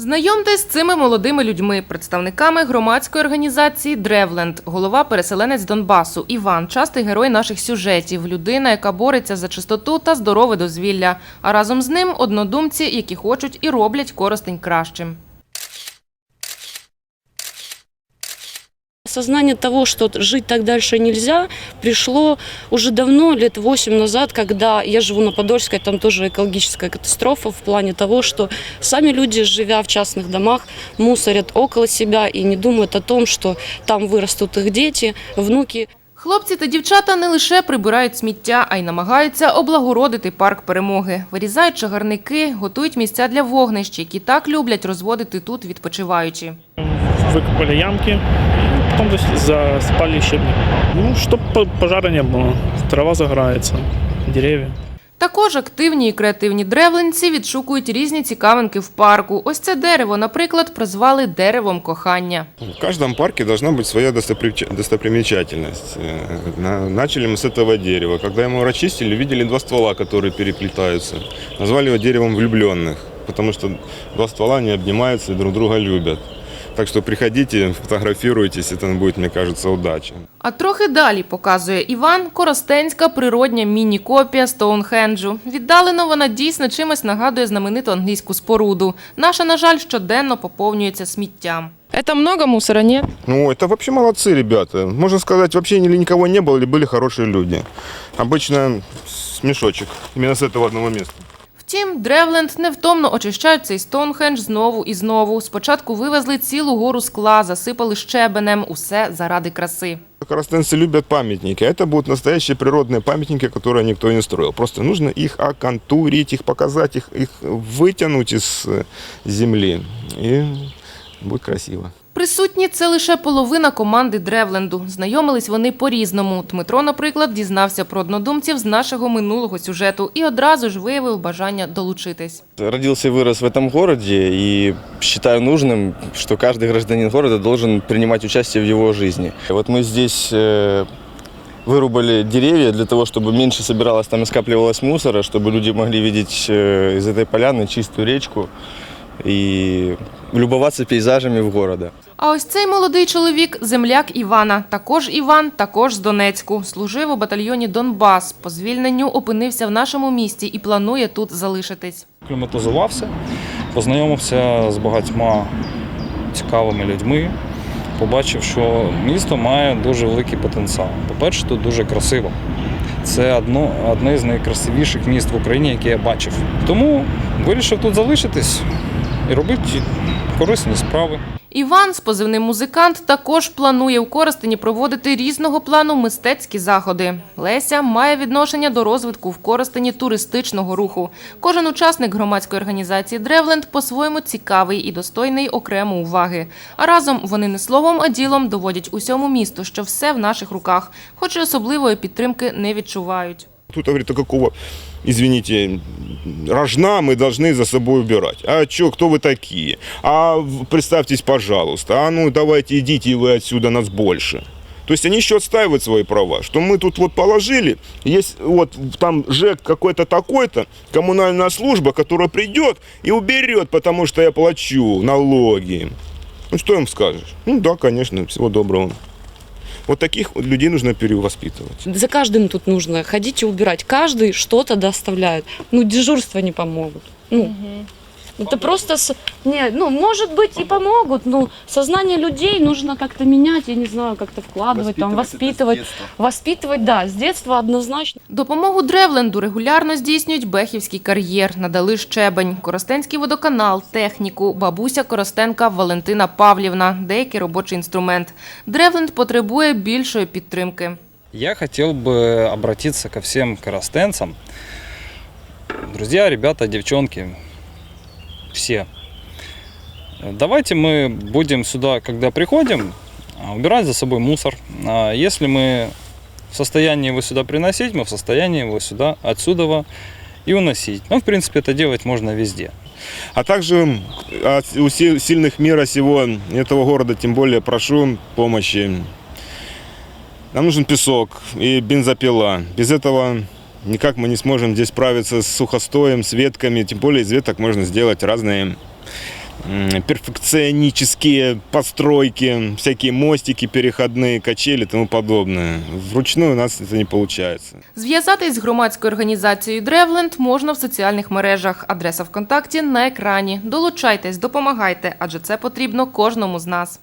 Знайомтесь з цими молодими людьми, представниками громадської організації Древленд, голова переселенець Донбасу. Іван частий герой наших сюжетів, людина, яка бореться за чистоту та здорове дозвілля. А разом з ним однодумці, які хочуть і роблять Коростень кращим. Осознание того, что жить так дальше нельзя, пришло уже давно, лет 8 назад, когда я живу на Подольской, там тоже экологическая катастрофа в плане того, что сами люди, живя в частных домах, мусорят около себя и не думают о том, что там вырастут их дети, внуки. Хлопці та дівчата не лише прибирають сміття, а й намагаються облагородити парк перемоги. Вирізають чагарники, готують місця для вогнищ, які так люблять розводити тут відпочиваючи. выкопали ямки, и потом то есть засыпали щебнем. Ну, чтобы пожара не было. Трава загорается, деревья. Також активні і креативні древленці відшукують різні цікавинки в парку. Ось це дерево, наприклад, прозвали деревом кохання. В каждом парке должна быть своя достопри- достопримечательность. Э, на- Начали мы с этого дерева. Когда его расчистили, видели два ствола, которые переплетаются. Назвали его деревом влюбленных, потому что два ствола не обнимаются и друг друга любят. Так что приходите, фотографируйтесь, это будет, мне кажется, удача. А трохи далі показує Іван Коростенська природня міні-копія Стоунхенджу. Віддалено вона дійсно чимось нагадує знамениту англійську споруду. Наша, на жаль, щоденно поповнюється сміттям. Це много мусора, ні? Ну, это вообще молодцы ребята. Можно сказать, вообще или никого не было, или были хорошие люди. Обычно смешочек. Именно с этого одного места. Втім, Древленд невтомно очищають цей Стоунхендж знову і знову. Спочатку вивезли цілу гору скла, засипали щебенем. Усе заради краси. Коростенцы любят памятники. а Это будут настоящие природные памятники, которые никто не строил. Просто нужно их оконтурить, их показать, их, их вытянуть из э, земли. И будет красиво. Присутні це лише половина команди Древленду. Знайомились вони по-різному. Дмитро, наприклад, дізнався про однодумців з нашого минулого сюжету і одразу ж виявив бажання долучитись. Родился и вырос в этом городе и считаю нужным, что каждый гражданин города должен принимать участие в его жизни. И Вот мы здесь э, вырубали деревья для того, чтобы меньше собиралось там и скапливалось мусора, чтобы люди могли видеть э, из этой поляны чистую речку и любоваться пейзажами в города. А ось цей молодий чоловік – земляк Івана. Також Іван, також з Донецьку. Служив у батальйоні Донбас. По звільненню опинився в нашому місті і планує тут залишитись. Кліматизувався, познайомився з багатьма цікавими людьми. Побачив, що місто має дуже великий потенціал. По-перше, тут дуже красиво. Це одно, одне з найкрасивіших міст в Україні, яке я бачив. Тому вирішив тут залишитись і робити корисні справи. Іван з позивним музикант також планує у Коростені проводити різного плану мистецькі заходи. Леся має відношення до розвитку в Коростені туристичного руху. Кожен учасник громадської організації Древленд по-своєму цікавий і достойний окремо уваги. А разом вони не словом, а ділом доводять усьому місту, що все в наших руках, хоч і особливої підтримки не відчувають. Тут говорит, а какого, извините, рожна мы должны за собой убирать. А что, кто вы такие? А представьтесь, пожалуйста. А ну давайте идите вы отсюда, нас больше. То есть они еще отстаивают свои права, что мы тут вот положили, есть вот там ЖЭК какой-то такой-то, коммунальная служба, которая придет и уберет, потому что я плачу налоги. Ну что им скажешь? Ну да, конечно, всего доброго. Вот таких вот людей нужно перевоспитывать. За каждым тут нужно ходить и убирать. Каждый что-то доставляет. Ну, дежурства не помогут. Ну, это просто... с- Не, ну, может быть, и помогут, но сознание людей нужно как-то менять, я не знаю, как-то вкладывать, там, воспитывать. Воспитывать, да, с детства однозначно. Допомогу Древленду регулярно здійснюють Бехівський кар'єр, надали щебень, Коростенський водоканал, техніку, бабуся Коростенка Валентина Павлівна, деякий робочий інструмент. Древленд потребує більшої підтримки. Я хотел бы обратиться ко всем коростенцам. Друзья, ребята, девчонки, Все. Давайте мы будем сюда, когда приходим, а, убирать за собой мусор. А Если мы в состоянии его сюда приносить, мы в состоянии его сюда, отсюда и уносить. Ну, в принципе, это делать можно везде. А также от у си- сильных мира сего этого города, тем более прошу помощи. Нам нужен песок и бензопила. Без этого никак мы не сможем здесь справиться с сухостоем, с ветками. Тем более из веток можно сделать разные м, перфекционические постройки, всякие мостики, переходные качели и тому подобное. Вручную у нас это не получается. Зв'язатись з громадською організацією Древленд можна в соціальних мережах. Адреса ВКонтакті на екрані. Долучайтесь, допомагайте, адже це потрібно кожному з нас.